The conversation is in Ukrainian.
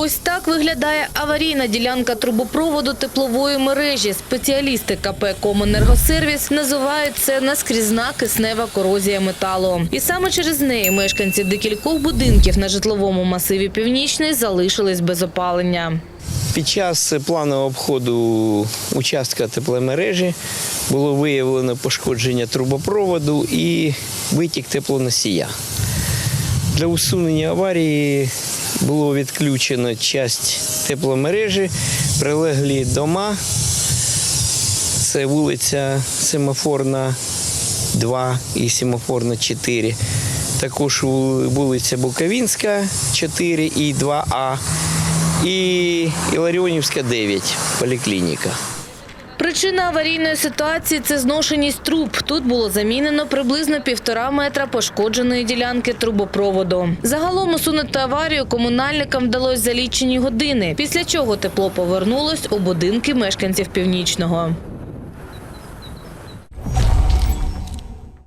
Ось так виглядає аварійна ділянка трубопроводу теплової мережі. Спеціалісти КП «Комуненергосервіс» називають це наскрізна киснева корозія металу. І саме через неї мешканці декількох будинків на житловому масиві Північний залишились без опалення. Під час планового обходу участка тепломережі було виявлено пошкодження трубопроводу і витік теплоносія. Для усунення аварії було відключено часть тепломережі, прилеглі дома. Це вулиця Семафорна 2 і Семафорна 4. Також вулиця Буковінська 4 і 2А. І Іларіонівська 9, поліклініка. Причина аварійної ситуації – це зношеність труб. Тут було замінено приблизно півтора метра пошкодженої ділянки трубопроводу. Загалом усунути аварію комунальникам вдалося за лічені години, після чого тепло повернулось у будинки мешканців Північного.